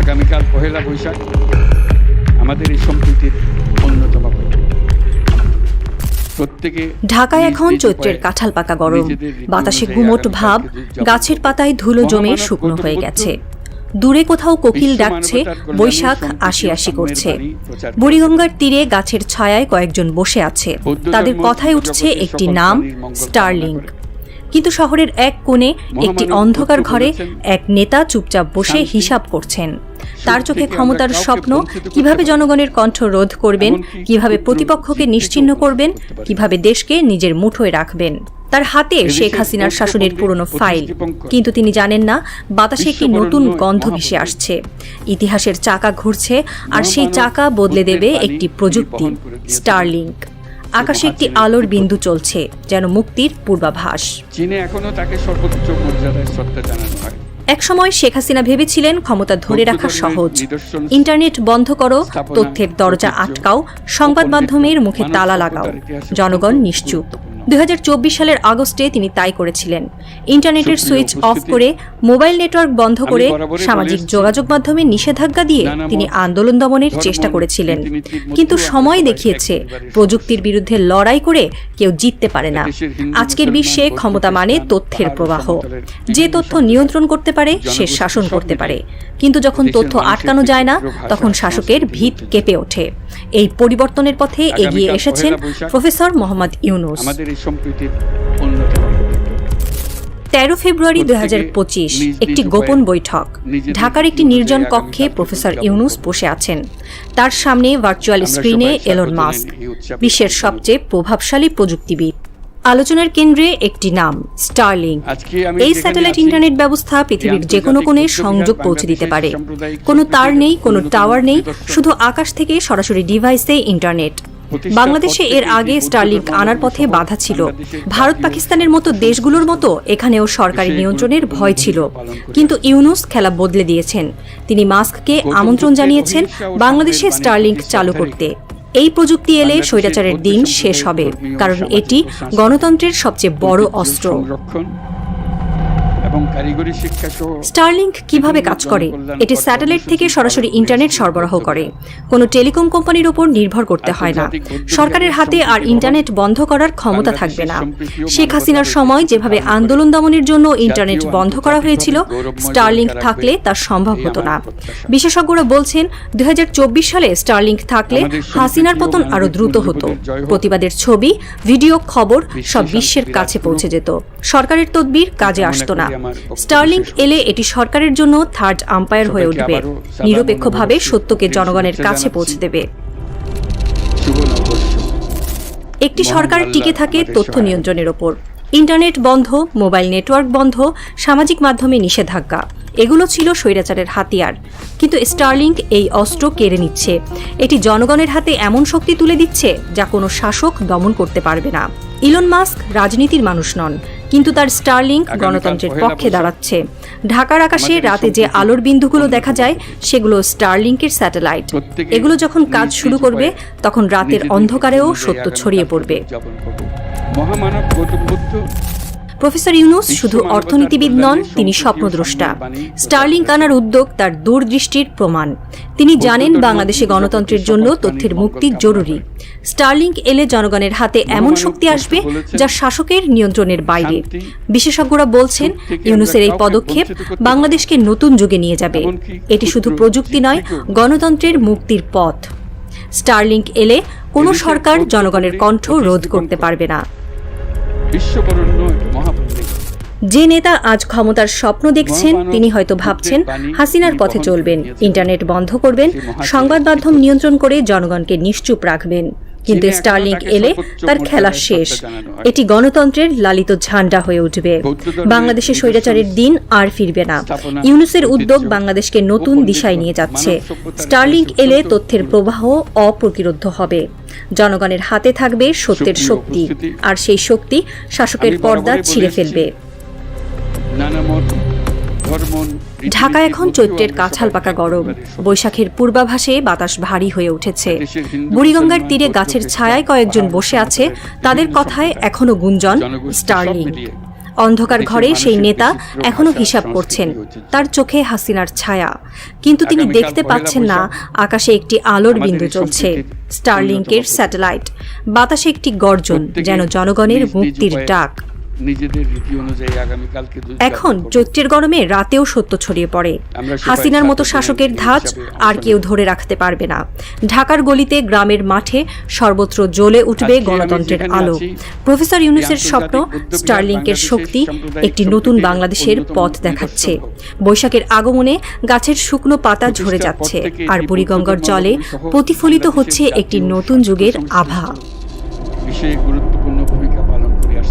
আগামীকাল পহেলা বৈশাখ আমাদের এই সম্প্রীতির অন্যতম ঢাকায় এখন চৈত্রের কাঁঠাল পাকা গরম। বাতাসে আগামী ভাব গাছের পাতায় ধুলো জমে শুকনো হয়ে গেছে। দূরে কোথাও কোকিল ডাকছে বৈশাখ আসি আসি করছে। বুড়িগঙ্গার তীরে গাছের ছায়ায় কয়েকজন বসে আছে। তাদের কথায় উঠছে একটি নাম স্টারলিংক কিন্তু শহরের এক কোণে একটি অন্ধকার ঘরে এক নেতা চুপচাপ বসে হিসাব করছেন। তার চোখে ক্ষমতার স্বপ্ন কীভাবে জনগণের কণ্ঠ রোধ করবেন কীভাবে প্রতিপক্ষকে নিশ্চিহ্ন করবেন কীভাবে দেশকে নিজের মুঠোয় রাখবেন। তার হাতে শেখ হাসিনার শাসনের পুরনো ফাইল। কিন্তু তিনি জানেন না বাতাসে একটি নতুন গন্ধ ভেসে আসছে। ইতিহাসের চাকা ঘুরছে আর সেই চাকা বদলে দেবে একটি প্রযুক্তি স্টারলিংক। আকাশে একটি আলোর বিন্দু চলছে যেন মুক্তির পূর্বাভাস। চীনে এখনও তাকে সর্বোচ্চ মর্যাদায় শ্রদ্ধা জানানো হয়। একসময় শেখ হাসিনা ভেবেছিলেন ক্ষমতা ধরে রাখা সহজ। ইন্টারনেট বন্ধ করো তথ্যের দরজা আটকাও সংবাদ মাধ্যমের মুখে তালা লাগাও। জনগণ নিশ্চুপ। দুই হাজার চব্বিশ সালের আগস্টে তিনি তাই করেছিলেন। ইন্টারনেটের সুইচ অফ করে মোবাইল নেটওয়ার্ক বন্ধ করে সামাজিক যোগাযোগ মাধ্যমে নিষেধাজ্ঞা দিয়ে তিনি আন্দোলন দমনের চেষ্টা করেছিলেন। কিন্তু সময় দেখিয়েছে প্রযুক্তির বিরুদ্ধে লড়াই করে কেউ জিততে পারে না। আজকের বিশ্বে ক্ষমতা মানে তথ্যের প্রবাহ। যে তথ্য নিয়ন্ত্রণ করতে পারে সে শাসন করতে পারে। কিন্তু যখন তথ্য আটকানো যায় না তখন শাসকের ভিত কেঁপে ওঠে। এই পরিবর্তনের পথে এগিয়ে এসেছেন প্রফেসর মোহাম্মদ ইউনুস। এই সম্প্রীতির অন্যতম তেরো ফেব্রুয়ারি নিজ একটি গোপন বৈঠক। ঢাকার একটি নির্জন কক্ষে প্রফেসর ইউনুস বসে আছেন। তার সামনে ভার্চুয়াল স্ক্রিনে এলন মাস্ক বিশ্বের সবচেয়ে প্রভাবশালী প্রযুক্তিবিদ। আলোচনার কেন্দ্রে একটি নাম আমি এই স্যাটেলাইট ইন্টারনেট ব্যবস্থা পৃথিবীর যে কোনো কোণে সংযোগ পৌঁছে দিতে পারে। কোনো তার নেই কোনো টাওয়ার নেই শুধু আকাশ থেকে সরাসরি ডিভাইসে ইন্টারনেট বাংলাদেশে এর আগে স্টারলিংক আনার পথে বাধা ছিল। ভারত পাকিস্তানের মতো দেশগুলোর মতো এখানেও সরকারি নিয়ন্ত্রণের ভয় ছিল। কিন্তু ইউনুস খেলা বদলে দিয়েছেন। তিনি মাস্ককে আমন্ত্রণ জানিয়েছেন বাংলাদেশে স্টারলিংক চালু করতে। এই প্রযুক্তি এলে স্বৈরাচারের দিন শেষ হবে কারণ এটি গণতন্ত্রের সবচেয়ে বড় অস্ত্র। স্টারলিংক কীভাবে কাজ করে? এটি স্যাটেলাইট থেকে সরাসরি ইন্টারনেট সরবরাহ করে। কোনো টেলিকম কোম্পানির উপর নির্ভর করতে হয় না। সরকারের হাতে আর ইন্টারনেট বন্ধ করার ক্ষমতা থাকবে না। শেখ হাসিনার সময় যেভাবে আন্দোলন দমনের জন্য ইন্টারনেট বন্ধ করা হয়েছিল স্টারলিংক থাকলে তা সম্ভব হতো না। বিশেষজ্ঞরা বলছেন দুই হাজার চব্বিশ সালে স্টারলিংক থাকলে হাসিনার পতন আরও দ্রুত হতো। প্রতিবাদের ছবি ভিডিও খবর সব বিশ্বের কাছে পৌঁছে যেত। সরকারের তদবির কাজে আসতো না। স্টারলিংক এলে এটি সরকারের জন্য থার্ড আম্পায়ার হয়ে উঠবে। নিরপেক্ষভাবে সত্যকে জনগণের কাছে পৌঁছে দেবে। একটি সরকার টিকে থাকে তথ্য নিয়ন্ত্রণের ওপর। ইন্টারনেট বন্ধ মোবাইল নেটওয়ার্ক বন্ধ সামাজিক মাধ্যমে নিষেধাজ্ঞা। এগুলো ছিল স্বৈরাচারের হাতিয়ার। কিন্তু স্টারলিংক এই অস্ত্র কেড়ে নিচ্ছে। এটি জনগণের হাতে এমন শক্তি তুলে দিচ্ছে যা কোনো শাসক দমন করতে পারবে না। ইলন মাস্ক রাজনীতির মানুষ নন। কিন্তু তার স্টারলিংক গণতন্ত্রের পক্ষে দাঁড়াচ্ছে। ঢাকার আকাশে রাতে যে আলোর বিন্দুগুলো দেখা যায় সেগুলো স্টারলিংকের স্যাটেলাইট। এগুলো যখন কাজ শুরু করবে তখন রাতের অন্ধকারেও সত্য ছড়িয়ে পড়বে। মহামানব গৌতম বুদ্ধ প্রফেসর ইউনুস শুধু অর্থনীতিবিদ নন তিনি স্বপ্নদ্রষ্টা। করেছেন। আনার উদ্যোগ তার দূরদৃষ্টির প্রমাণ। তিনি জানেন বাংলাদেশে গণতন্ত্রের জন্য তথ্যের মুক্তি জরুরি। করে। স্টার্লিংক এলে জনগণের হাতে এমন শক্তি আসবে যা শাসকের নিয়ন্ত্রণের বাইরে। বিশেষজ্ঞরা বলছেন ইউনুসের এই পদক্ষেপ বাংলাদেশকে নতুন যুগে নিয়ে যাবে। এটি শুধু প্রযুক্তি নয় গণতন্ত্রের মুক্তির পথ। স্টারলিংক এলে কোনো সরকার জনগণের কণ্ঠ রোধ করতে পারবে না। বিশ্ববরণ্য যে নেতা আজ ক্ষমতার স্বপ্ন দেখছেন তিনি হয়তো ভাবছেন হাসিনার পথে চলবেন। ইন্টারনেট বন্ধ করবেন সংবাদ মাধ্যম নিয়ন্ত্রণ করে জনগণকে নিশ্চুপ রাখবেন। কিন্তু তাকে এলে তার খেলা শেষ। এটি গণতন্ত্রের লালিত ঝান্ডা হয়ে উঠবে। বাংলাদেশে স্বৈরাচারের দিন আর ফিরবে না। ইউনুসের উদ্যোগ বাংলাদেশকে নতুন দিশায় নিয়ে যাচ্ছে। স্টারলিংক এলে তথ্যের প্রবাহ অপ্রতিরোধ হবে। জনগণের হাতে থাকবে সত্যের শক্তি আর সেই শক্তি শাসকের পর্দা ছিঁড়ে ফেলবে। ঢাকা এখন চৈত্রের কাঁঠাল পাকা গরম। বৈশাখের পূর্বাভাসে বাতাস ভারী হয়ে উঠেছে। বুড়িগঙ্গার তীরে গাছের ছায়ায় কয়েকজন বসে আছে তাদের কথায় এখনও গুঞ্জন স্টারলিং। অন্ধকার ঘরে সেই নেতা এখনও হিসাব করছেন তার চোখে হাসিনার ছায়া। কিন্তু তিনি দেখতে পাচ্ছেন না আকাশে একটি আলোর বিন্দু চলছে স্টারলিংকের স্যাটেলাইট। বাতাসে একটি গর্জন যেন জনগণের মুক্তির ডাক। নিজেদের রীতি অনুযায়ী আগামীকালকে এখন চৈত্রের গরমে রাতেও সত্য ছড়িয়ে পড়ে। হাসিনার মতো শাসকের ধাঁচ আর কেউ ধরে রাখতে পারবে না। ঢাকার গলিতে গ্রামের মাঠে সর্বত্র জ্বলে উঠবে গণতন্ত্রের আলো। প্রফেসর ইউনুসের স্বপ্ন স্টারলিংকের শক্তি একটি নতুন বাংলাদেশের পথ দেখাচ্ছে। বৈশাখের আগমনে গাছের শুকনো পাতা ঝরে যাচ্ছে আর বুড়িগঙ্গার জলে প্রতিফলিত হচ্ছে একটি নতুন যুগের আভা। গুরুত্বপূর্ণ